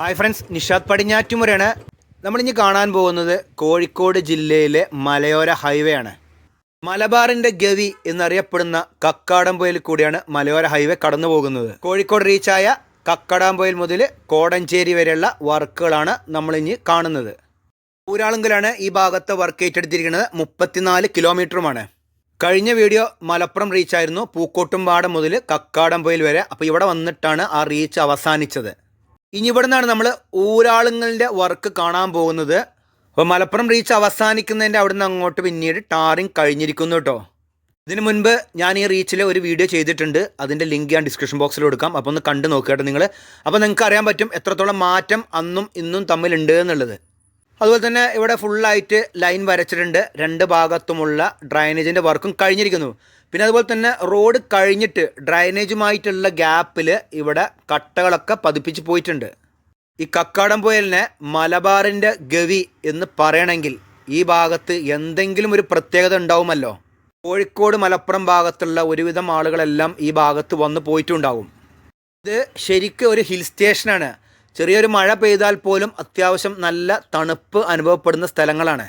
Hi friends Nishad പടിഞ്ഞാറ്റുമുറയാണ്. നമ്മളിനി കാണാൻ പോകുന്നത് കോഴിക്കോട് ജില്ലയിലെ മലയോര ഹൈവേ ആണ്. മലബാറിന്റെ ഗവി എന്നറിയപ്പെടുന്ന കക്കാടംപൊയിൽ കൂടിയാണ് മലയോര ഹൈവേ കടന്നു പോകുന്നത്. കോഴിക്കോട് റീച്ചായ കക്കാടംപൊയിൽ മുതൽ കോടഞ്ചേരി വരെയുള്ള വർക്കുകളാണ് നമ്മളിനി കാണുന്നത്. ഊരാളുങ്കലാണ് ഈ ഭാഗത്തെ വർക്ക് ഏറ്റെടുത്തിരിക്കുന്നത്. മുപ്പത്തിനാല് കിലോമീറ്ററുമാണ് കഴിഞ്ഞ വീഡിയോ മലപ്പുറം റീച്ചായിരുന്നു പൂക്കോട്ടുംപാടം മുതൽ കക്കാടംപൊയിൽ വരെ. അപ്പോൾ ഇവിടെ വന്നിട്ടാണ് ആ റീച്ച് അവസാനിച്ചത്. ഇനി ഇവിടെ നിന്നാണ് നമ്മൾ ഊരാളുങ്ങളുടെ വർക്ക് കാണാൻ പോകുന്നത്. അപ്പോൾ മലപ്പുറം റീച്ച് അവസാനിക്കുന്നതിന്റെ അവിടെ നിന്ന് അങ്ങോട്ട് പിന്നീട് ടാറിങ് കഴിഞ്ഞിരിക്കുന്നു കേട്ടോ ഇതിനു മുൻപ് ഞാൻ ഈ റീച്ചിൽ ഒരു വീഡിയോ ചെയ്തിട്ടുണ്ട്. അതിന്റെ ലിങ്ക് ഞാൻ ഡിസ്ക്രിപ്ഷൻ ബോക്സിൽ കൊടുക്കാം. അപ്പോൾ ഒന്ന് കണ്ടു നോക്കുക കേട്ടോ നിങ്ങൾ അപ്പോൾ നിങ്ങൾക്ക് അറിയാൻ പറ്റും എത്രത്തോളം മാറ്റം അന്നും ഇന്നും തമ്മിലുണ്ട് എന്നുള്ളത്. അതുപോലെ തന്നെ ഇവിടെ ഫുള്ളായിട്ട് ലൈൻ വരച്ചിട്ടുണ്ട്. രണ്ട് ഭാഗത്തുമുള്ള ഡ്രൈനേജിന്റെ വർക്കും കഴിഞ്ഞിരിക്കുന്നു. പിന്നെ അതുപോലെ തന്നെ റോഡ് കഴിഞ്ഞിട്ട് ഡ്രൈനേജുമായിട്ടുള്ള ഗ്യാപ്പിൽ ഇവിടെ കട്ടകളൊക്കെ പതിപ്പിച്ച് പോയിട്ടുണ്ട്. ഈ കക്കാടം പോയലിനെ മലബാറിന്റെ ഗവി എന്ന് പറയണമെങ്കിൽ ഈ ഭാഗത്ത് എന്തെങ്കിലും ഒരു പ്രത്യേകത ഉണ്ടാവുമല്ലോ? കോഴിക്കോട് മലപ്പുറം ഭാഗത്തുള്ള ഒരുവിധം ആളുകളെല്ലാം ഈ ഭാഗത്ത് വന്ന് പോയിട്ടുണ്ടാവും. ഇത് ശരിക്കും ഒരു ഹിൽ സ്റ്റേഷനാണ്. ചെറിയൊരു മഴ പെയ്താൽ പോലും അത്യാവശ്യം നല്ല തണുപ്പ് അനുഭവപ്പെടുന്ന സ്ഥലങ്ങളാണ്.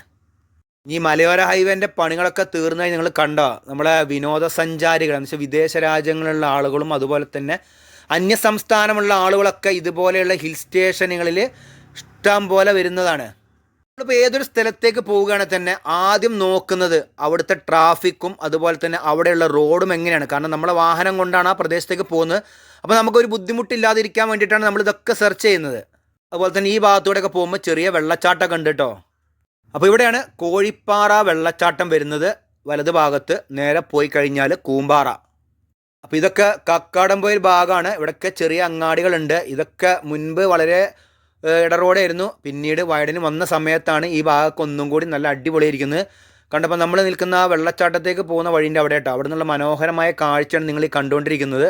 ഈ മലയോര ഹൈവേന്റെ പണികളൊക്കെ തീർന്നതായി നിങ്ങൾ കണ്ടോ? നമ്മളെ വിനോദസഞ്ചാരികൾ എന്ന് വെച്ചാൽ വിദേശ രാജ്യങ്ങളിലുള്ള ആളുകളും അതുപോലെ തന്നെ അന്യസംസ്ഥാനമുള്ള ആളുകളൊക്കെ ഇതുപോലെയുള്ള ഹിൽ സ്റ്റേഷനുകളിൽ ഇഷ്ടം പോലെ വരുന്നതാണ്. നമ്മളിപ്പോൾ ഏതൊരു സ്ഥലത്തേക്ക് പോവുകയാണെങ്കിൽ തന്നെ ആദ്യം നോക്കുന്നത് അവിടുത്തെ ട്രാഫിക്കും അതുപോലെ തന്നെ അവിടെയുള്ള റോഡും എങ്ങനെയാണ്? കാരണം നമ്മളെ വാഹനം കൊണ്ടാണ് ആ പ്രദേശത്തേക്ക് പോകുന്നത്. അപ്പോൾ നമുക്കൊരു ബുദ്ധിമുട്ടില്ലാതിരിക്കാൻ വേണ്ടിയിട്ടാണ് നമ്മൾ ഇതൊക്കെ സെർച്ച് ചെയ്യുന്നത്. അതുപോലെ തന്നെ ഈ ഭാഗത്തൂടെയൊക്കെ പോകുമ്പോൾ ചെറിയ വെള്ളച്ചാട്ടമൊക്കെ ഉണ്ട് കേട്ടോ. അപ്പോൾ ഇവിടെയാണ് കോഴിപ്പാറ വെള്ളച്ചാട്ടം വരുന്നത്. വലത് ഭാഗത്ത് നേരെ പോയി കഴിഞ്ഞാൽ കൂമ്പാറ. അപ്പോൾ ഇതൊക്കെ കക്കാടംപോയിൽ ഭാഗമാണ് ഇവിടെയൊക്കെ ചെറിയ അങ്ങാടികളുണ്ട്. ഇതൊക്കെ മുൻപ് വളരെ ഇടറോടായിരുന്നു പിന്നീട് വയഡിന് വന്ന സമയത്താണ് ഈ ഭാഗമൊക്കെ ഒന്നും കൂടി നല്ല അടിപൊളിയായിരിക്കുന്നത്. കണ്ടപ്പോൾ നമ്മൾ നിൽക്കുന്ന ആ വെള്ളച്ചാട്ടത്തേക്ക് പോകുന്ന വഴിന്റെ അവിടെ കേട്ടോ അവിടെ നിന്നുള്ള മനോഹരമായ കാഴ്ചയാണ് നിങ്ങൾ ഈ കണ്ടുകൊണ്ടിരിക്കുന്നത്.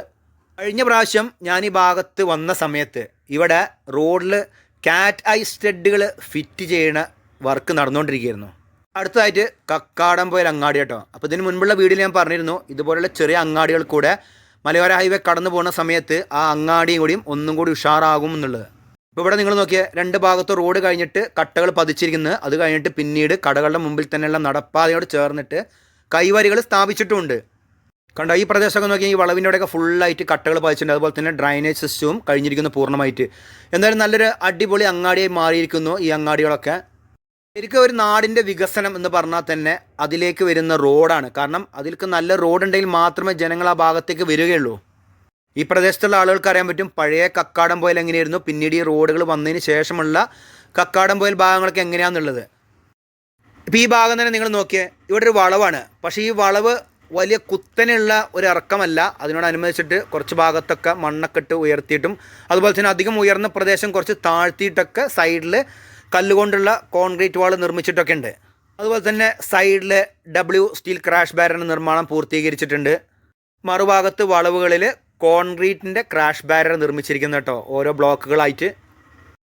കഴിഞ്ഞ പ്രാവശ്യം ഞാൻ ഈ ഭാഗത്ത് വന്ന സമയത്ത് ഇവിടെ റോഡിൽ കാറ്റ് ഐ സ്റ്റഡുകൾ ഫിറ്റ് ചെയ്യണ വർക്ക് നടന്നുകൊണ്ടിരിക്കുകയായിരുന്നു. അടുത്തതായിട്ട് കക്കാടം കക്കാടംപോയിൽ അങ്ങാടി കേട്ടോ. അപ്പോൾ ഇതിന് മുൻപുള്ള വീഡിയോയിൽ ഞാൻ പറഞ്ഞിരുന്നു ഇതുപോലുള്ള ചെറിയ അങ്ങാടികൾ കൂടെ മലയോര ഹൈവേ കടന്നു പോകുന്ന സമയത്ത് ആ അങ്ങാടിയും കൂടിയും ഒന്നും കൂടി ഉഷാറാകും എന്നുള്ളത്. ഇപ്പോൾ ഇവിടെ നിങ്ങൾ നോക്കിയാൽ രണ്ട് ഭാഗത്ത് റോഡ് കഴിഞ്ഞിട്ട് കട്ടകൾ പതിച്ചിരിക്കുന്നത് അത് കഴിഞ്ഞിട്ട് പിന്നീട് കടകളുടെ മുമ്പിൽ തന്നെയുള്ള നടപ്പാതയോട് ചേർന്നിട്ട് കൈവരികൾ സ്ഥാപിച്ചിട്ടുമുണ്ട്. കണ്ടോ ഈ പ്രദേശമൊക്കെ നോക്കിയാൽ ഈ വളവിന്റെ അവിടെയൊക്കെ ഫുള്ളായിട്ട് കട്ടകൾ പതിച്ചിട്ടുണ്ട്. അതുപോലെ തന്നെ ഡ്രൈനേജ് സിസ്റ്റവും കഴിഞ്ഞിരിക്കുന്നു പൂർണമായിട്ട്. എന്തായാലും നല്ലൊരു അടിപൊളി അങ്ങാടിയായി മാറിയിരിക്കുന്നു ഈ അങ്ങാടികളൊക്കെ. ശരിക്കും ഒരു നാടിന്റെ വികസനം എന്ന് പറഞ്ഞാൽ തന്നെ അതിലേക്ക് വരുന്ന റോഡാണ്. കാരണം അതിലേക്ക് നല്ല റോഡ് ഉണ്ടെങ്കിൽ മാത്രമേ ജനങ്ങൾ ആ ഭാഗത്തേക്ക് വരികയുള്ളൂ. ഈ പ്രദേശത്തുള്ള ആളുകൾക്ക് അറിയാൻ പറ്റും പഴയ കക്കാടം പോയൽ എങ്ങനെയായിരുന്നു പിന്നീട് ഈ റോഡുകൾ വന്നതിന് ശേഷമുള്ള കക്കാടം പോയൽ ഭാഗങ്ങളൊക്കെ എങ്ങനെയാണെന്നുള്ളത് ഇപ്പോൾ ഈ ഭാഗം തന്നെ നിങ്ങൾ നോക്കിയേ ഇവിടെ ഒരു വളവാണ്. പക്ഷേ ഈ വളവ് വലിയ കുത്തനെയുള്ള ഒരു ഇറക്കമല്ല. അതിനോടനുബന്ധിച്ചിട്ട് കുറച്ച് ഭാഗത്തൊക്കെ മണ്ണൊക്കെ ഇട്ട് ഉയർത്തിയിട്ടും അതുപോലെ തന്നെ അധികം ഉയർന്ന പ്രദേശം കുറച്ച് താഴ്ത്തിയിട്ടൊക്കെ സൈഡിൽ കല്ലുകൊണ്ടുള്ള കോൺക്രീറ്റ് വാൾ നിർമ്മിച്ചിട്ടൊക്കെ ഉണ്ട് അതുപോലെ തന്നെ സൈഡിൽ ഡബ്ല്യു സ്റ്റീൽ ക്രാഷ് ബാരറിന്റെ നിർമ്മാണം പൂർത്തീകരിച്ചിട്ടുണ്ട്. മറുഭാഗത്ത് വളവുകളിൽ കോൺക്രീറ്റിന്റെ ക്രാഷ് ബാരർ നിർമ്മിച്ചിരിക്കുന്നു കേട്ടോ. ഓരോ ബ്ലോക്കുകളായിട്ട്.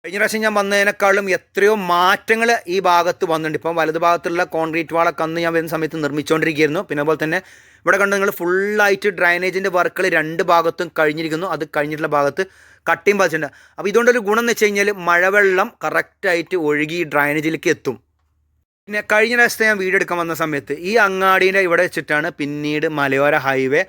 കഴിഞ്ഞ പ്രാവശ്യം ഞാൻ വന്നതിനേക്കാളും എത്രയോ മാറ്റങ്ങൾ ഈ ഭാഗത്ത് വന്നിട്ടുണ്ട്. ഇപ്പം വലത് ഭാഗത്തുള്ള കോൺക്രീറ്റ് വാളൊക്കെ അന്ന് ഞാൻ വരുന്ന സമയത്ത് നിർമ്മിച്ചുകൊണ്ടിരിക്കുകയായിരുന്നു പിന്നെ അതുപോലെ തന്നെ ഇവിടെ കണ്ട് നിങ്ങൾ ഫുള്ളായിട്ട് ഡ്രൈനേജിന്റെ വർക്കുകൾ രണ്ട് ഭാഗത്തും കഴിഞ്ഞിരിക്കുന്നു. അത് കഴിഞ്ഞിട്ടുള്ള ഭാഗത്ത് കട്ടിയും പതിച്ചിട്ടുണ്ട് അപ്പോൾ ഇതുകൊണ്ടൊരു ഗുണം എന്ന് വെച്ച് കഴിഞ്ഞാൽ മഴവെള്ളം കറക്റ്റായിട്ട് ഒഴുകി ഡ്രൈനേജിലേക്ക് എത്തും. പിന്നെ കഴിഞ്ഞ പ്രാവശ്യത്തെ ഞാൻ വീഡിയോ എടുക്കാൻ വന്ന സമയത്ത് ഈ അങ്ങാടീന്റെ ഇവിടെ വെച്ചിട്ടാണ് പിന്നീട് മലയോര ഹൈവേ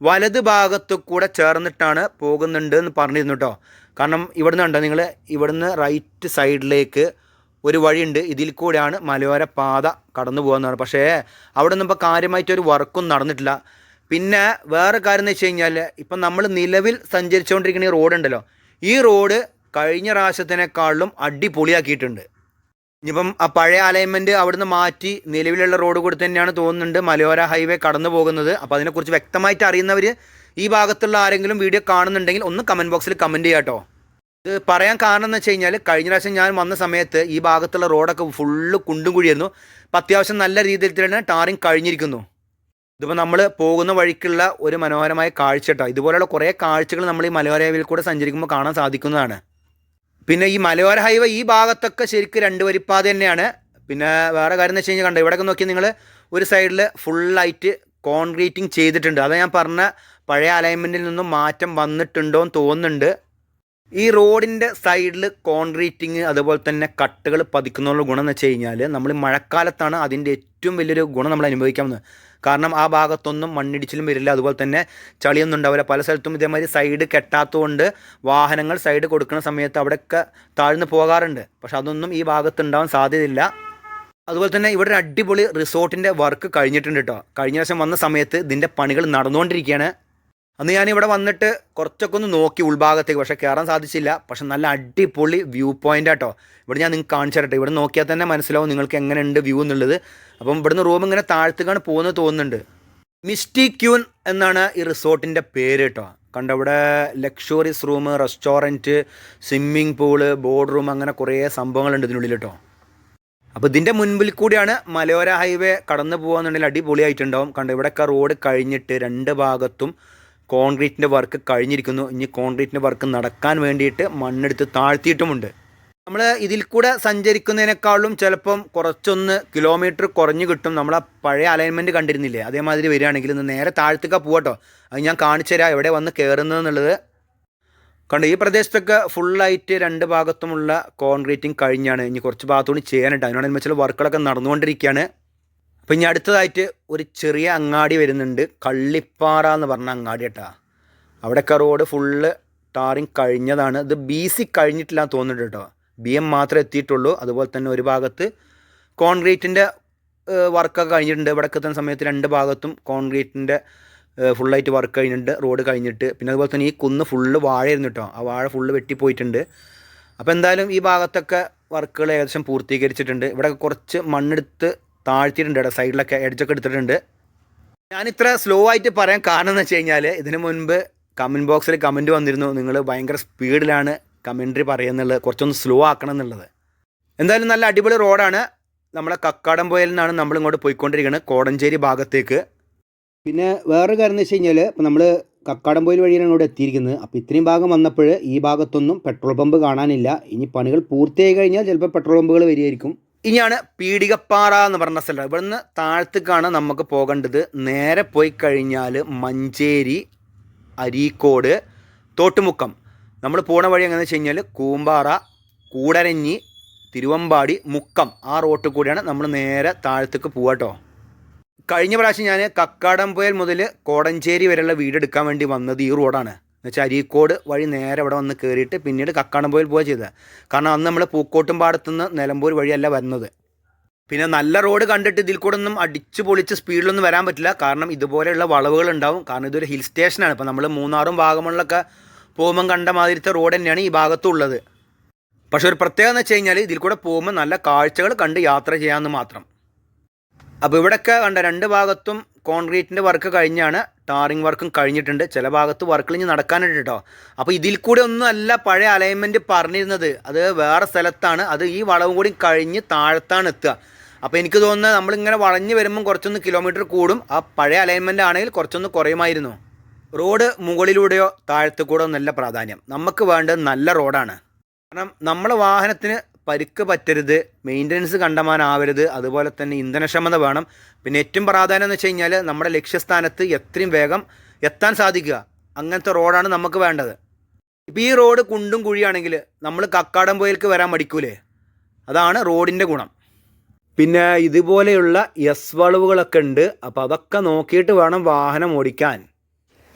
വലത് ഭാഗത്തു കൂടെ ചേർന്നിട്ടാണ് പോകുന്നുണ്ട് എന്ന് പറഞ്ഞിരുന്നു കേട്ടോ കാരണം ഇവിടുന്ന് കണ്ടോ നിങ്ങൾ? ഇവിടുന്ന് റൈറ്റ് സൈഡിലേക്ക് ഒരു വഴിയുണ്ട്. ഇതിൽ കൂടെയാണ് മലയോര പാത കടന്നു പോകുന്നതാണ്. പക്ഷേ അവിടെ നിന്ന് ഇപ്പോൾ കാര്യമായിട്ടൊരു വർക്കും നടന്നിട്ടില്ല. പിന്നെ വേറെ കാര്യം എന്ന് വെച്ച് കഴിഞ്ഞാൽ ഇപ്പം നമ്മൾ നിലവിൽ സഞ്ചരിച്ചുകൊണ്ടിരിക്കുന്ന ഈ റോഡ് ഉണ്ടല്ലോ. ഈ റോഡ് കഴിഞ്ഞ പ്രാവശ്യത്തിനേക്കാളും അടിപൊളിയാക്കിയിട്ടുണ്ട്. ഇനിയിപ്പം ആ പഴയ അലൈൻമെന്റ് അവിടുന്ന് മാറ്റി നിലവിലുള്ള റോഡ് കൂടി തന്നെയാണ് തോന്നുന്നുണ്ട് മലയോര ഹൈവേ കടന്നു പോകുന്നത്. അപ്പോൾ അതിനെക്കുറിച്ച് വ്യക്തമായിട്ട് അറിയുന്നവർ ഈ ഭാഗത്തുള്ള ആരെങ്കിലും വീഡിയോ കാണുന്നുണ്ടെങ്കിൽ ഒന്ന് കമന്റ് ബോക്സിൽ കമന്റ് ചെയ്യാം കേട്ടോ ഇത് പറയാൻ കാരണം എന്ന് വെച്ച് കഴിഞ്ഞാൽ കഴിഞ്ഞ പ്രാവശ്യം ഞാൻ വന്ന സമയത്ത് ഈ ഭാഗത്തുള്ള റോഡൊക്കെ ഫുള്ള് കുണ്ടും കുഴിയായിരുന്നു. അപ്പം അത്യാവശ്യം നല്ല രീതിയിൽ തന്നെ ടാറിങ് കഴിഞ്ഞിരിക്കുന്നു. ഇതിപ്പോൾ നമ്മൾ പോകുന്ന വഴിക്കുള്ള ഒരു മനോഹരമായ കാഴ്ച കേട്ടോ ഇതുപോലെയുള്ള കുറേ കാഴ്ചകൾ നമ്മൾ ഈ മലയോര ഹൈവേയിൽ കൂടെ സഞ്ചരിക്കുമ്പോൾ കാണാൻ സാധിക്കുന്നതാണ്. പിന്നെ ഈ മലയോര ഹൈവേ ഈ ഭാഗത്തൊക്കെ ശരിക്കും രണ്ട് വരിപ്പാത തന്നെയാണ്. പിന്നെ വേറെ കാര്യം എന്ന് വെച്ച് കഴിഞ്ഞാൽ കണ്ടോ ഇവിടെയൊക്കെ നോക്കി നിങ്ങൾ ഒരു സൈഡിൽ ഫുള്ളായിട്ട് കോൺക്രീറ്റിംഗ് ചെയ്തിട്ടുണ്ട്. അതാ ഞാൻ പറഞ്ഞ പഴയ അലൈൻമെന്റിൽ നിന്നും മാറ്റം വന്നിട്ടുണ്ടോ എന്ന് തോന്നുന്നുണ്ട്. ഈ റോഡിന്റെ സൈഡിൽ കോൺക്രീറ്റിങ് അതുപോലെ തന്നെ കട്ടുകൾ പതിക്കുന്നതിനുള്ള ഗുണം എന്ന് വെച്ച് കഴിഞ്ഞാൽ നമ്മൾ മഴക്കാലത്താണ് അതിന്റെ ഏറ്റവും വലിയൊരു ഗുണം നമ്മൾ അനുഭവിക്കാമെന്ന് കാരണം ആ ഭാഗത്തൊന്നും മണ്ണിടിച്ചിലും വരില്ല. അതുപോലെ തന്നെ ചളിയൊന്നും ഉണ്ടാവില്ല. പല സ്ഥലത്തും ഇതേമാതിരി സൈഡ് കെട്ടാത്തതുകൊണ്ട് വാഹനങ്ങൾ സൈഡ് കൊടുക്കുന്ന സമയത്ത് അവിടെയൊക്കെ താഴ്ന്നു പോകാറുണ്ട്. പക്ഷെ അതൊന്നും ഈ ഭാഗത്ത് ഉണ്ടാവാൻ സാധ്യതയില്ല. അതുപോലെ തന്നെ ഇവിടെ ഒരു അടിപൊളി റിസോർട്ടിന്റെ വർക്ക് കഴിഞ്ഞിട്ടുണ്ട് കേട്ടോ കഴിഞ്ഞ ദിവസം വന്ന സമയത്ത് ഇതിന്റെ പണികൾ നടന്നുകൊണ്ടിരിക്കുകയാണ്. അന്ന് ഞാൻ വന്നിട്ട് കുറച്ചൊക്കെ ഒന്ന് നോക്കി ഉൾഭാഗത്തേക്ക് പക്ഷേ കയറാൻ സാധിച്ചില്ല. പക്ഷെ നല്ല അടിപൊളി വ്യൂ പോയിന്റ് ആട്ടോ. ഇവിടെ ഞാൻ നിങ്ങൾക്ക് കാണിച്ചു തരട്ടെ. ഇവിടെ നോക്കിയാൽ തന്നെ മനസ്സിലാവും നിങ്ങൾക്ക് എങ്ങനെയുണ്ട് വ്യൂ എന്നുള്ളത്. അപ്പം ഇവിടുന്ന് റൂം ഇങ്ങനെ താഴ്ത്തുകയാണ് പോകുന്നത് തോന്നുന്നുണ്ട്. മിസ്റ്റി ക്യൂൻ എന്നാണ് ഈ റിസോർട്ടിന്റെ പേര് കേട്ടോ. കണ്ട ഇവിടെ luxuries room restaurant swimming pool board room അങ്ങനെ കുറേ സംഭവങ്ങളുണ്ട് ഇതിനുള്ളിൽ കേട്ടോ. അപ്പോൾ ഇതിന്റെ മുൻപിൽ കൂടിയാണ് മലയോര ഹൈവേ കടന്നു പോകുകയെന്നുണ്ടെങ്കിൽ അടിപൊളിയായിട്ടുണ്ടാവും. കണ്ടോ ഇവിടെയൊക്കെ റോഡ് കഴിഞ്ഞിട്ട് രണ്ട് ഭാഗത്തും കോൺക്രീറ്റിന്റെ വർക്ക് കഴിഞ്ഞിരിക്കുന്നു. ഇനി കോൺക്രീറ്റിന്റെ വർക്ക് നടക്കാൻ വേണ്ടിയിട്ട് മണ്ണെടുത്ത് താഴ്ത്തിയിട്ടുമുണ്ട്. നമ്മൾ ഇതിൽ കൂടെ സഞ്ചരിക്കുന്നതിനേക്കാളും ചിലപ്പം കുറച്ചൊന്ന് കിലോമീറ്റർ കുറഞ്ഞു കിട്ടും. നമ്മളെ പഴയ അലൈൻമെന്റ് കണ്ടിരുന്നില്ലേ? അതേമാതിരി വരികയാണെങ്കിൽ ഇന്ന് നേരെ താഴ്ത്തുക പോകട്ടോ അത് ഞാൻ കാണിച്ചു തരാം എവിടെ വന്ന് കയറുന്നതെന്നുള്ളത് കണ്ടു ഈ പ്രദേശത്തൊക്കെ ഫുള്ളായിട്ട് രണ്ട് ഭാഗത്തുമുള്ള കോൺക്രീറ്റിംഗ് കഴിഞ്ഞാണ്. ഇനി കുറച്ച് ഭാഗത്തുകൂടി ചെയ്യാനുണ്ട്. അതിനോടനുബന്ധിച്ചുള്ള വർക്കുകളൊക്കെ നടന്നുകൊണ്ടിരിക്കുകയാണ്. അപ്പം ഇനി അടുത്തതായിട്ട് ഒരു ചെറിയ അങ്ങാടി വരുന്നുണ്ട്. കള്ളിപ്പാറ എന്ന് പറഞ്ഞ അങ്ങാടി കേട്ടാ. അവിടെയൊക്കെ റോഡ് ഫുള്ള് ടാറിങ് കഴിഞ്ഞതാണ്. ഇത് ബി സി കഴിഞ്ഞിട്ടില്ല തോന്നുന്നുണ്ട് കേട്ടോ. ബി എം മാത്രമേ എത്തിയിട്ടുള്ളൂ. അതുപോലെ തന്നെ ഒരു ഭാഗത്ത് കോൺക്രീറ്റിന്റെ വർക്കൊക്കെ കഴിഞ്ഞിട്ടുണ്ട്. ഇവിടെയൊക്കെ എത്തുന്ന സമയത്ത് രണ്ട് ഭാഗത്തും കോൺക്രീറ്റിന്റെ ഫുള്ളായിട്ട് വർക്ക് കഴിഞ്ഞിട്ടുണ്ട്. റോഡ് കഴിഞ്ഞിട്ട്. പിന്നെ അതുപോലെ തന്നെ ഈ കുന്ന് ഫുള്ള് വാഴയായിരുന്നു കേട്ടോ. ആ വാഴ ഫുള്ള് വെട്ടിപ്പോയിട്ടുണ്ട്. അപ്പോൾ എന്തായാലും ഈ ഭാഗത്തൊക്കെ വർക്കുകൾ ഏകദേശം പൂർത്തീകരിച്ചിട്ടുണ്ട്. ഇവിടെ കുറച്ച് മണ്ണെടുത്ത് താഴ്ത്തിയിട്ടുണ്ട് ഇവിടെ സൈഡിലൊക്കെ എഡ്ജൊക്കെ എടുത്തിട്ടുണ്ട്. ഞാൻ ഇത്ര സ്ലോ ആയിട്ട് പറയാൻ കാരണം എന്ന് വെച്ച് കഴിഞ്ഞാൽ ഇതിന് മുൻപ് കമന്റ് ബോക്സിൽ കമന്റ് വന്നിരുന്നു നിങ്ങൾ ഭയങ്കര സ്പീഡിലാണ് കമൻട്രി പറയുന്നുള്ളത് കുറച്ചൊന്ന് സ്ലോ ആക്കണം എന്നുള്ളത്. എന്തായാലും നല്ല അടിപൊളി റോഡാണ് നമ്മളെ കക്കാടം പോയിൽ നിന്നാണ് നമ്മൾ ഇങ്ങോട്ട് പോയിക്കൊണ്ടിരിക്കുന്നത് കോടഞ്ചേരി ഭാഗത്തേക്ക്. പിന്നെ വേറൊരു കാര്യം എന്ന് വെച്ച് കഴിഞ്ഞാൽ ഇപ്പോൾ നമ്മൾ കക്കാടംപോയിൽ വഴിയാണ് ഇവിടെ എത്തിയിരിക്കുന്നത്. അപ്പോൾ ഇത്രയും ഭാഗം വന്നപ്പോൾ ഈ ഭാഗത്തൊന്നും പെട്രോൾ പമ്പ് കാണാനില്ല. ഇനി പണികൾ പൂർത്തിയായി കഴിഞ്ഞാൽ ചിലപ്പോൾ പെട്രോൾ പമ്പുകൾ വരികയായിരിക്കും. ഇനിയാണ് പീടികപ്പാറ എന്ന് പറഞ്ഞ സ്ഥലം. ഇവിടുന്ന് താഴത്തേക്കാണ് നമുക്ക് പോകേണ്ടത്. നേരെ പോയി കഴിഞ്ഞാൽ മഞ്ചേരി അരീക്കോട് തോട്ടുമുക്കം. നമ്മൾ പോണ വഴി എങ്ങനെയാണെന്ന് വെച്ച് കഴിഞ്ഞാൽ കൂമ്പാറ കൂടരഞ്ഞി തിരുവമ്പാടി മുക്കം. ആ റോട്ടിൽ കൂടിയാണ് നമ്മൾ നേരെ താഴത്തേക്ക് പോവാട്ടോ കഴിഞ്ഞ പ്രാവശ്യം ഞാൻ കക്കാടംപുയൽ മുതൽ കോടഞ്ചേരി വരെയുള്ള വീട് എടുക്കാൻ വേണ്ടി വന്നത് ഈ റോഡാണ്. എന്നുവെച്ചാൽ അരീക്കോട് വഴി നേരെ ഇവിടെ വന്ന് കയറിയിട്ട് പിന്നീട് കക്കാടംപുയൽ പോവുക ചെയ്തത്. കാരണം അന്ന് നമ്മൾ പൂക്കോട്ടും പാടത്തുനിന്ന് നിലമ്പൂർ വഴിയല്ല വരുന്നത്. പിന്നെ നല്ല റോഡ് കണ്ടിട്ട് ഇതിൽ കൂടെ ഒന്നും അടിച്ചു പൊളിച്ച് സ്പീഡിലൊന്നും വരാൻ പറ്റില്ല. കാരണം ഇതുപോലെയുള്ള വളവുകൾ ഉണ്ടാവും. കാരണം ഇതൊരു ഹിൽ സ്റ്റേഷനാണ്. ഇപ്പോൾ നമ്മൾ മൂന്നാറും വാഗമണിലൊക്കെ പോകുമ്പം കണ്ട മാതിരിത്തെ റോഡ് തന്നെയാണ് ഈ ഭാഗത്തും ഉള്ളത് പക്ഷെ ഒരു പ്രത്യേകത എന്ന് വെച്ച് കഴിഞ്ഞാൽ ഇതിൽ കൂടെ പോകുമ്പോൾ നല്ല കാഴ്ചകൾ കണ്ട് യാത്ര ചെയ്യാമെന്ന് മാത്രം. അപ്പോൾ ഇവിടെയൊക്കെ കണ്ട രണ്ട് ഭാഗത്തും കോൺക്രീറ്റിന്റെ വർക്ക് കഴിഞ്ഞാണ് ടാറിങ് വർക്കും കഴിഞ്ഞിട്ടുണ്ട്. ചില ഭാഗത്ത് വർക്ക് ഇനി നടക്കാനുണ്ട് കേട്ടോ അപ്പോൾ ഇതിൽ കൂടെ ഒന്നും അല്ല പഴയ അലൈൻമെന്റ് പറഞ്ഞിരുന്നത്. അത് വേറെ സ്ഥലത്താണ്. അത് ഈ വളവും കൂടി കഴിഞ്ഞ് താഴത്താണ് എത്തുക. അപ്പോൾ എനിക്ക് തോന്നുന്നത് നമ്മളിങ്ങനെ വളഞ്ഞ് വരുമ്പം കുറച്ചൊന്ന് കിലോമീറ്റർ കൂടും. ആ പഴയ അലൈൻമെന്റ് ആണെങ്കിൽ കുറച്ചൊന്ന് കുറയുമായിരുന്നു. റോഡ് മുകളിലൂടെയോ താഴത്ത് കൂടെയോ നല്ല പ്രാധാന്യം. നമുക്ക് വേണ്ടത് നല്ല റോഡാണ് കാരണം നമ്മളെ വാഹനത്തിന് പരിക്ക് പറ്റരുത് മെയിന്റനൻസ് കണ്ടമാനാവരുത് അതുപോലെ തന്നെ ഇന്ധനക്ഷമത വേണം. പിന്നെ ഏറ്റവും പ്രാധാന്യം എന്ന് വെച്ച് കഴിഞ്ഞാൽ നമ്മുടെ ലക്ഷ്യസ്ഥാനത്ത് എത്രയും വേഗം എത്താൻ സാധിക്കുക. അങ്ങനത്തെ റോഡാണ് നമുക്ക് വേണ്ടത്. ഇപ്പോൾ ഈ റോഡ് കുണ്ടും കുഴിയാണെങ്കിൽ നമ്മൾ കക്കാടം പോയിലേക്ക് വരാൻ മടിക്കൂലേ? അതാണ് റോഡിന്റെ ഗുണം. പിന്നെ ഇതുപോലെയുള്ള എസ് വളവുകളൊക്കെ ഉണ്ട്. അപ്പോൾ അതൊക്കെ നോക്കിയിട്ട് വേണം വാഹനം ഓടിക്കാൻ.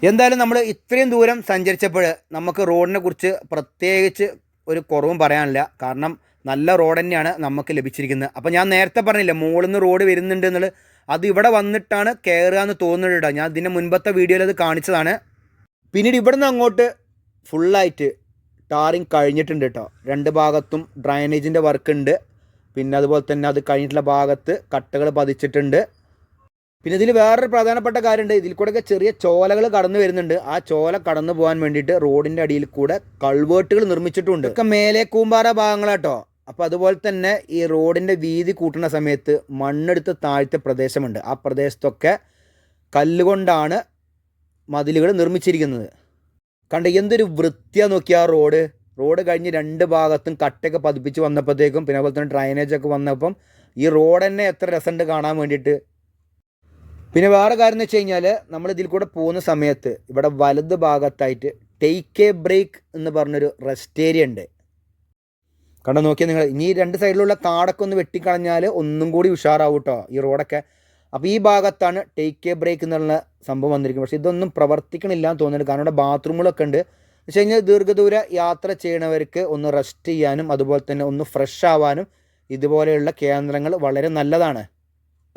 എന്തായാലും നമ്മൾ ഇത്രയും ദൂരം സഞ്ചരിച്ചപ്പോൾ നമുക്ക് റോഡിനെ കുറിച്ച് പ്രത്യേകിച്ച് ഒരു കുറവും പറയാനില്ല. കാരണം നല്ല റോഡ് തന്നെയാണ് നമുക്ക് ലഭിച്ചിരിക്കുന്നത്. അപ്പോൾ ഞാൻ നേരത്തെ പറഞ്ഞില്ല മുകളിൽ നിന്ന് റോഡ് വരുന്നുണ്ട് എന്നുള്ളത്. അത് ഇവിടെ വന്നിട്ടാണ് കയറുക എന്ന് തോന്നുന്നത് കേട്ടോ. ഞാൻ ഇതിന്റെ മുൻപത്തെ വീഡിയോയിൽ അത് കാണിച്ചതാണ്. പിന്നീട് ഇവിടുന്ന് അങ്ങോട്ട് ഫുള്ളായിട്ട് ടാറിങ് കഴിഞ്ഞിട്ടുണ്ട് കേട്ടോ. രണ്ട് ഭാഗത്തും ഡ്രൈനേജിന്റെ വർക്ക് ഉണ്ട്. പിന്നെ അതുപോലെ തന്നെ അത് കഴിഞ്ഞിട്ടുള്ള ഭാഗത്ത് കട്ടകൾ പതിച്ചിട്ടുണ്ട്. പിന്നെ ഇതിൽ വേറൊരു പ്രധാനപ്പെട്ട കാര്യമുണ്ട്. ഇതിൽ കൂടെയൊക്കെ ചെറിയ ചോലകൾ കടന്നു വരുന്നുണ്ട്. ആ ചോല കടന്നു പോകാൻ വേണ്ടിയിട്ട് റോഡിന്റെ അടിയിൽ കൂടെ കൾവേർട്ടുകൾ നിർമ്മിച്ചിട്ടുണ്ട്. ഒക്കെ മേലെ കൂമ്പാറ ഭാഗങ്ങളാട്ടോ. അപ്പോൾ അതുപോലെ തന്നെ ഈ റോഡിന്റെ വീതി കൂട്ടുന്ന സമയത്ത് മണ്ണെടുത്ത് താഴ്ത്ത പ്രദേശമുണ്ട്. ആ പ്രദേശത്തൊക്കെ കല്ലുകൊണ്ടാണ് മതിലുകൾ നിർമ്മിച്ചിരിക്കുന്നത്. കണ്ട എന്തൊരു വൃത്തിയാണ് നോക്കിയ ആ റോഡ്. റോഡ് കഴിഞ്ഞ് രണ്ട് ഭാഗത്തും കട്ടയൊക്കെ പതിപ്പിച്ച് വന്നപ്പോഴത്തേക്കും പിന്നെ അതുപോലെ തന്നെ ഡ്രൈനേജൊക്കെ വന്നപ്പം ഈ റോഡ് തന്നെ എത്ര രസമുണ്ട് കാണാൻ വേണ്ടിയിട്ട്. പിന്നെ വേറെ കാര്യം എന്ന് വെച്ച് കഴിഞ്ഞാൽ നമ്മൾ ഇതിൽ കൂടെ പോകുന്ന സമയത്ത് ഇവിടെ വലത് ഭാഗത്തായിട്ട് ടേക്ക് എ ബ്രേക്ക് എന്ന് പറഞ്ഞൊരു റെസ്റ്റ് ഏരിയ ഉണ്ട്. കണ്ടോ നോക്കിയാൽ നിങ്ങൾ? ഇനി രണ്ട് സൈഡിലുള്ള കാടൊക്കെ ഒന്ന് വെട്ടിക്കളഞ്ഞാൽ ഒന്നും കൂടി ഉഷാറാവും കേട്ടോ ഈ റോഡൊക്കെ അപ്പോൾ ഈ ഭാഗത്താണ് ടേക്ക് എ ബ്രേക്ക് എന്നുള്ള സംഭവം വന്നിരിക്കുന്നത്. പക്ഷേ ഇതൊന്നും പ്രവർത്തിക്കണില്ല എന്ന് തോന്നുന്നുണ്ട് കാരണം ഇവിടെ ബാത്റൂമുകളൊക്കെ ഉണ്ട്. പക്ഷേ കഴിഞ്ഞാൽ ദീർഘദൂര യാത്ര ചെയ്യണവർക്ക് ഒന്ന് റെസ്റ്റ് ചെയ്യാനും അതുപോലെ തന്നെ ഒന്ന് ഫ്രഷ് ആവാനും ഇതുപോലെയുള്ള കേന്ദ്രങ്ങൾ വളരെ നല്ലതാണ്.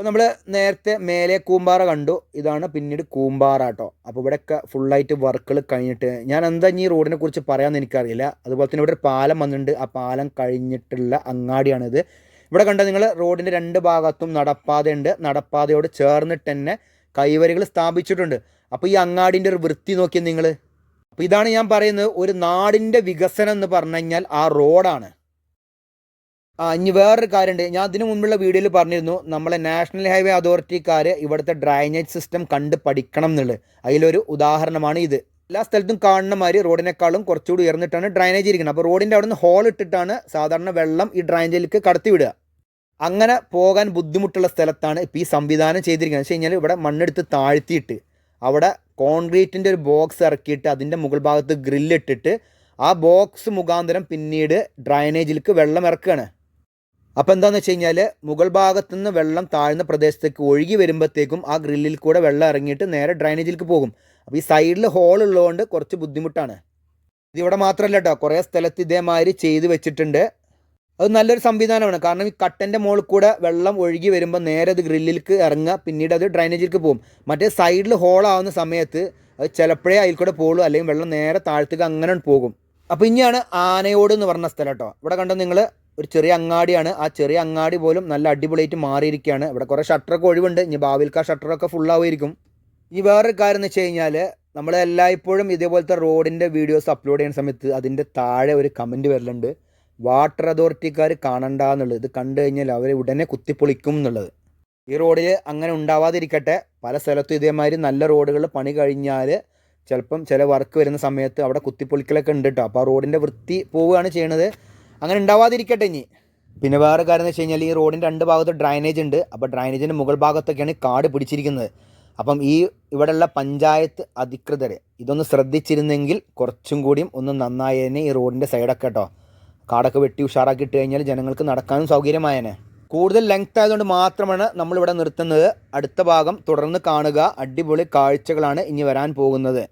അപ്പോൾ നമ്മൾ നേരത്തെ മേലെ കൂമ്പാറ കണ്ടു. ഇതാണ് പിന്നീട് കൂമ്പാറ കേട്ടോ അപ്പോൾ ഇവിടെയൊക്കെ ഫുള്ളായിട്ട് വർക്കുകൾ കഴിഞ്ഞിട്ട് ഞാൻ എന്താ ഈ റോഡിനെ കുറിച്ച് പറയാമെന്ന് എനിക്കറിയില്ല. അതുപോലെ തന്നെ ഇവിടെ ഒരു പാലം വന്നിട്ടുണ്ട്. ആ പാലം കഴിഞ്ഞിട്ടുള്ള അങ്ങാടിയാണിത്. ഇവിടെ കണ്ട നിങ്ങൾ റോഡിന്റെ രണ്ട് ഭാഗത്തും നടപ്പാതയുണ്ട്. നടപ്പാതയോട് ചേർന്നിട്ട് തന്നെ കൈവരികൾ സ്ഥാപിച്ചിട്ടുണ്ട്. അപ്പോൾ ഈ അങ്ങാടിന്റെ ഒരു വൃത്തി നോക്കിയാൽ നിങ്ങൾ അപ്പോൾ ഇതാണ് ഞാൻ പറയുന്നത്. ഒരു നാടിന്റെ വികസനം എന്ന് പറഞ്ഞു കഴിഞ്ഞാൽ ആ റോഡാണ് ആ ഇനി വേറൊരു കാര്യമുണ്ട്. ഞാൻ അതിനു മുമ്പുള്ള വീഡിയോയിൽ പറഞ്ഞിരുന്നു നമ്മളെ നാഷണൽ ഹൈവേ അതോറിറ്റിക്കാർ ഇവിടുത്തെ ഡ്രൈനേജ് സിസ്റ്റം കണ്ട് പഠിക്കണം എന്നുള്ളത്. അതിലൊരു ഉദാഹരണമാണ് ഇത്. എല്ലാ സ്ഥലത്തും കാണുന്ന മാതിരി റോഡിനേക്കാളും കുറച്ചുകൂടി ഉയർന്നിട്ടാണ് ഡ്രൈനേജ് ഇരിക്കുന്നത്. അപ്പോൾ റോഡിന്റെ അവിടെ നിന്ന് ഹോൾ ഇട്ടിട്ടാണ് സാധാരണ വെള്ളം ഈ ഡ്രൈനേജിലേക്ക് കടത്തിവിടുക. അങ്ങനെ പോകാൻ ബുദ്ധിമുട്ടുള്ള സ്ഥലത്താണ് ഇപ്പോൾ ഈ സംവിധാനം ചെയ്തിരിക്കുന്നത്. വെച്ച് കഴിഞ്ഞാൽ ഇവിടെ മണ്ണെടുത്ത് താഴ്ത്തിയിട്ട് അവിടെ കോൺക്രീറ്റിന്റെ ഒരു ബോക്സ് ഇറക്കിയിട്ട് അതിന്റെ മുകൾ ഭാഗത്ത് ഗ്രില്ലിട്ടിട്ട് ആ ബോക്സ് മുഖാന്തരം പിന്നീട് ഡ്രൈനേജിലേക്ക് വെള്ളം ഇറക്കുകയാണ്. അപ്പോൾ എന്താണെന്ന് വെച്ച് കഴിഞ്ഞാൽ മുകൾ ഭാഗത്തു നിന്ന് വെള്ളം താഴ്ന്ന പ്രദേശത്തേക്ക് ഒഴുകി വരുമ്പോഴത്തേക്കും ആ ഗ്രില്ലിൽ കൂടെ വെള്ളം ഇറങ്ങിയിട്ട് നേരെ ഡ്രൈനേജിലേക്ക് പോകും. അപ്പോൾ ഈ സൈഡിൽ ഹോൾ ഉള്ളതുകൊണ്ട് കുറച്ച് ബുദ്ധിമുട്ടാണ്. ഇതിവിടെ മാത്രമല്ല കേട്ടോ കുറേ സ്ഥലത്ത് ഇതേമാതിരി ചെയ്ത് വെച്ചിട്ടുണ്ട്. അത് നല്ലൊരു സംവിധാനമാണ്. കാരണം ഈ കട്ടന്റെ മുകളിൽ കൂടെ വെള്ളം ഒഴുകി വരുമ്പോൾ നേരെ അത് ഗ്രില്ലിലേക്ക് ഇറങ്ങുക പിന്നീട് അത് ഡ്രൈനേജിലേക്ക് പോകും. മറ്റേ സൈഡിൽ ഹോളാവുന്ന സമയത്ത് അത് ചിലപ്പോഴേ അതിൽ കൂടെ പോകുള്ളൂ അല്ലെങ്കിൽ വെള്ളം നേരെ താഴത്തേക്ക് അങ്ങനെ പോകും. അപ്പോൾ ഇനിയാണ് ആനയോട് എന്ന് പറഞ്ഞ സ്ഥലം കേട്ടോ ഇവിടെ കണ്ടോ നിങ്ങൾ ഒരു ചെറിയ അങ്ങാടിയാണ്. ആ ചെറിയ അങ്ങാടി പോലും നല്ല അടിപൊളിയായിട്ട് മാറിയിരിക്കുകയാണ്. ഇവിടെ കുറേ ഷട്ടറൊക്കെ ഒഴിവുണ്ട്. ഇനി ഭാവിൽക്ക് ആ ഷട്ടറൊക്കെ ഫുള്ളാവുമായിരിക്കും. ഇനി വേറൊരു കാര്യം എന്ന് വെച്ച് കഴിഞ്ഞാൽ നമ്മൾ എല്ലായ്പ്പോഴും ഇതേപോലത്തെ റോഡിന്റെ വീഡിയോസ് അപ്ലോഡ് ചെയ്യുന്ന സമയത്ത് അതിന്റെ താഴെ ഒരു കമന്റ് വരലുണ്ട്. വാട്ടർ അതോറിറ്റിക്കാർ കാണണ്ട എന്നുള്ളത്. ഇത് കണ്ടു കഴിഞ്ഞാൽ അവരെ ഉടനെ കുത്തിപ്പൊളിക്കും എന്നുള്ളത്. ഈ റോഡിൽ അങ്ങനെ ഉണ്ടാവാതിരിക്കട്ടെ. പല സ്ഥലത്തും ഇതേമാതിരി നല്ല റോഡുകൾ പണി കഴിഞ്ഞാൽ ചിലപ്പം ചില വർക്ക് വരുന്ന സമയത്ത് അവിടെ കുത്തിപ്പൊളിക്കലൊക്കെ ഉണ്ട് കേട്ടോ അപ്പോൾ ആ റോഡിന്റെ വൃത്തി പോവുകയാണ് ചെയ്യണത്. അങ്ങനെ ഉണ്ടാവാതിരിക്കട്ടെ ഇനി. പിന്നെ വേറെ കാര്യം എന്ന് വെച്ച് കഴിഞ്ഞാൽ ഈ റോഡിന്റെ രണ്ട് ഭാഗത്ത് ഡ്രൈനേജ് ഉണ്ട്. അപ്പോൾ ഡ്രൈനേജിന്റെ മുകൾ ഭാഗത്തൊക്കെയാണ് കാട് പിടിച്ചിരിക്കുന്നത്. അപ്പം ഈ ഇവിടെയുള്ള പഞ്ചായത്ത് അധികൃതർ ഇതൊന്ന് ശ്രദ്ധിച്ചിരുന്നെങ്കിൽ കുറച്ചും കൂടിയും ഒന്ന് നന്നായേനെ ഈ റോഡിന്റെ സൈഡൊക്കെ കേട്ടോ. കാടൊക്കെ വെട്ടി ഉഷാറാക്കി ഇട്ട് കഴിഞ്ഞാൽ ജനങ്ങൾക്ക് നടക്കാനും സൗകര്യമായേനെ. കൂടുതൽ ലെങ്ത് ആയതുകൊണ്ട് മാത്രമാണ് നമ്മളിവിടെ നിർത്തുന്നത്. അടുത്ത ഭാഗം തുടർന്ന് കാണുക. അടിപൊളി കാഴ്ചകളാണ് ഇനി വരാൻ പോകുന്നത്.